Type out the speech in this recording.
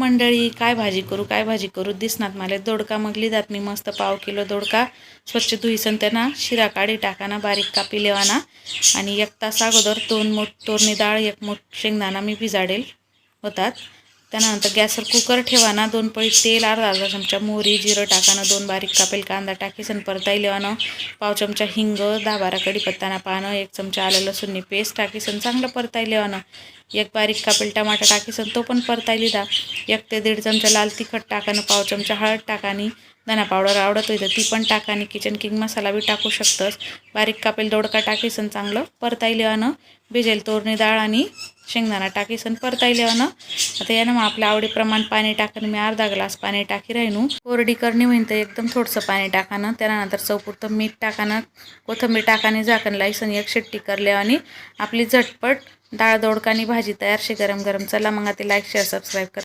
मंडळी काय भाजी करू काय भाजी करू? दिसणार मला दोडका मगली जात मी मस्त पाव किलो दोडका. स्वच्छ धुईसन त्यांना शिरा काढी टाकाना बारीक कापी लेवाना. आणि एक तास अगोदर दोन मोठ तोरणी डाळ एक मोठ शेंगदाणा मी भिजाडेल होतात. त्यानंतर गॅसवर कुकर ठेवा ना दोन पळी तेल अर्धा अर्धा चमचा मोहरी जिरं टाकानं दोन बारीक कापेल कांदा टाकीसन परताई लेवानं पाव चमचा हिंग दहा बारा कडीपत्ताना पानं एक चमचा आलं लसूणनी पेस्ट टाकीसन चांगलं परताई लेवानं एक बारीक कापेल टमाटा टाकीसन तो पण परताई लिदा. एक ते दीड चमचा लाल तिखट टाकानं पाव चमचा हळद टाकानी धना पावडर आवडत होई तर ती पण टाकानी किचन किंग मसाला बी टाकू शकतंस. बारीक कापेल दोडका टाकीसन चांगलं परताई लेवानं भिजेल तोरणी डाळ आणि शेंगदाणा टाकीसन परताई लेवानं. आता यानं मग आपल्या आवडीप्रमाणे पाणी टाकणं मी अर्धा ग्लास पाणी टाकी राहिनू. कोरडी करणी होईन तर एकदम थोडंसं पाणी टाकानं. त्यानंतर चौपुरतं मीठ टाकानं कोथिंबीर टाकाने झाकण लाईसन एक शिट्टी करल्यावानी आपली झटपट डाळ दोडकानी भाजी तयार. शे गरम गरम चला मग आता लाईक शेअर सबस्क्राईब कर.